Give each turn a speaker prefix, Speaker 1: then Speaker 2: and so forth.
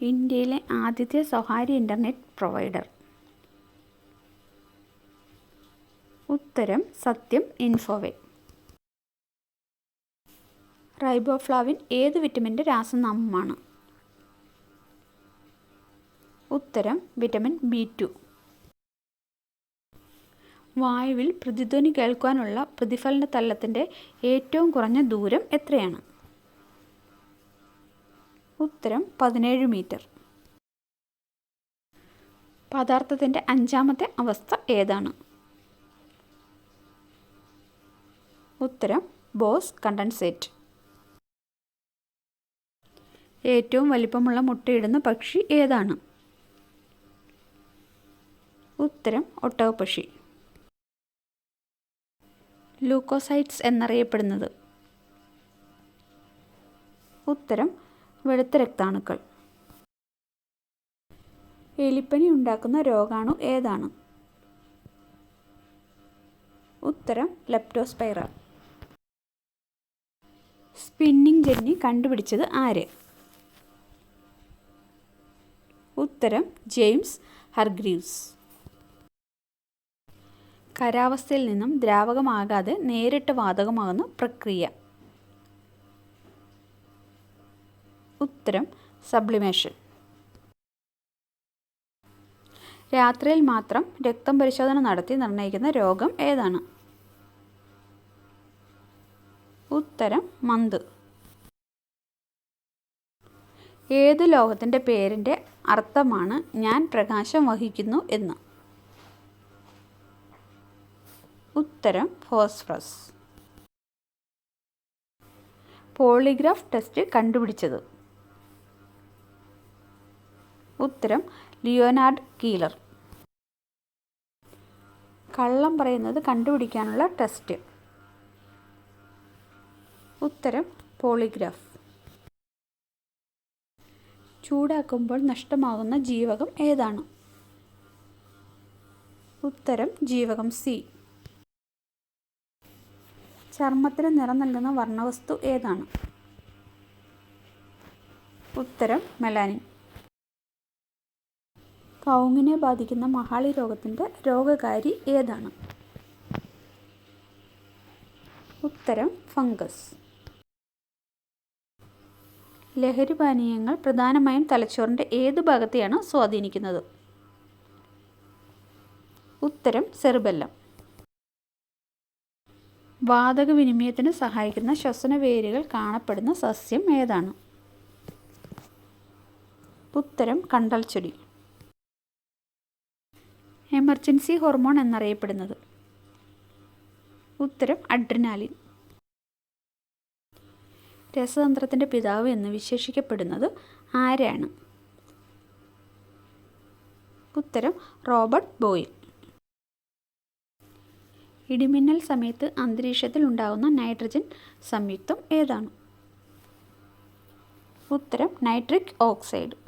Speaker 1: ഇന്ത്യയിലെ ആദ്യത്തെ സ്വകാര്യ ഇന്റർനെറ്റ് പ്രൊവൈഡർ. ഉത്തരം സത്യം ഇൻഫോവേ. റൈബോഫ്ലാവിൻ ഏത് വിറ്റമിന്റെ രാസനാമമാണ്? ഉത്തരം വിറ്റമിൻ ബി ടു. വായുവിൽ പ്രതിധ്വനി കേൾക്കാനുള്ള പ്രതിഫലന തലത്തിന്റെ ഏറ്റവും കുറഞ്ഞ ദൂരം എത്രയാണ്? ഉത്തരം പതിനേഴ് മീറ്റർ. പദാർത്ഥത്തിന്റെ അഞ്ചാമത്തെ അവസ്ഥ ഏതാണ്? ഉത്തരം ബോസ് കണ്ടൻസേറ്റ്. ഏറ്റവും വലിപ്പമുള്ള മുട്ടയിടുന്ന പക്ഷി ഏതാണ്? ഉത്തരം ഒട്ടകപ്പക്ഷി. ലൂക്കോസൈറ്റ്സ് എന്നറിയപ്പെടുന്നത്. ഉത്തരം വെളുത്ത രക്താണുക്കൾ. എലിപ്പനി ഉണ്ടാക്കുന്ന രോഗാണു ഏതാണ്? ഉത്തരം ലെപ്റ്റോസ്പൈറ സ്പിന്നിംഗ് ജെന്നി കണ്ടുപിടിച്ചത് ആര്? ഉത്തരം ജെയിംസ് ഹർഗ്രീവ്സ്. കരാവസ്ഥയിൽ നിന്നും ദ്രാവകമാകാതെ നേരിട്ട് വാതകമാകുന്ന പ്രക്രിയ. ഉത്തരം സബ്ലിമേഷൻ. രാത്രിയിൽ മാത്രം രക്തം പരിശോധന നടത്തി നിർണയിക്കുന്ന രോഗം ഏതാണ്? ഉത്തരം മന്ത്. ഏത് ലോകത്തിന്റെ പേരിന്റെ അർത്ഥമാണ് ഞാൻ പ്രകാശം വഹിക്കുന്നു എന്ന്? ഉത്തരം ഫോസ്ഫറസ്. പോളിഗ്രാഫ് ടെസ്റ്റ് കണ്ടുപിടിച്ചത്. ഉത്തരം ലിയോനാർഡ് കീലർ. കള്ളം പറയുന്നത് കണ്ടുപിടിക്കാനുള്ള ടെസ്റ്റ്. ഉത്തരം പോളിഗ്രാഫ്. ചൂടാക്കുമ്പോൾ നഷ്ടമാകുന്ന ജീവകം ഏതാണ്? ഉത്തരം ജീവകം സി. ചർമ്മത്തിന് നിറം നൽകുന്ന വർണവസ്തു ഏതാണ്? ഉത്തരം മെലാനിൻ. കൗങ്ങിനെ ബാധിക്കുന്ന മഹാളി രോഗത്തിന്റെ രോഗകാരി ഏതാണ്? ഉത്തരം ഫംഗസ്. ലഹരി പാനീയങ്ങൾ പ്രധാനമായും തലച്ചോറിന്റെ ഏത് ഭാഗത്തെയാണ് സ്വാധീനിക്കുന്നത്? ഉത്തരം സെറുബെല്ലം. വാതക വിനിമയത്തിന് സഹായിക്കുന്ന ശ്വസന വേരുകൾ കാണപ്പെടുന്ന സസ്യം ഏതാണ്? ഉത്തരം കണ്ടൽച്ചെടി. ചെടി എമർജൻസി ഹോർമോൺ എന്നറിയപ്പെടുന്നത്. ഉത്തരം അഡ്രിനാലിൻ. രസതന്ത്രത്തിന്റെ പിതാവ് എന്ന് വിശേഷിക്കപ്പെടുന്നത് ആരാണ്? ഉത്തരം റോബർട്ട് ബോയിൽ. ഇടിമിന്നൽ സമയത്ത് അന്തരീക്ഷത്തിൽ ഉണ്ടാകുന്ന നൈട്രജൻ സംയുക്തം ഏതാണ്? ഉത്തരം nitric oxide.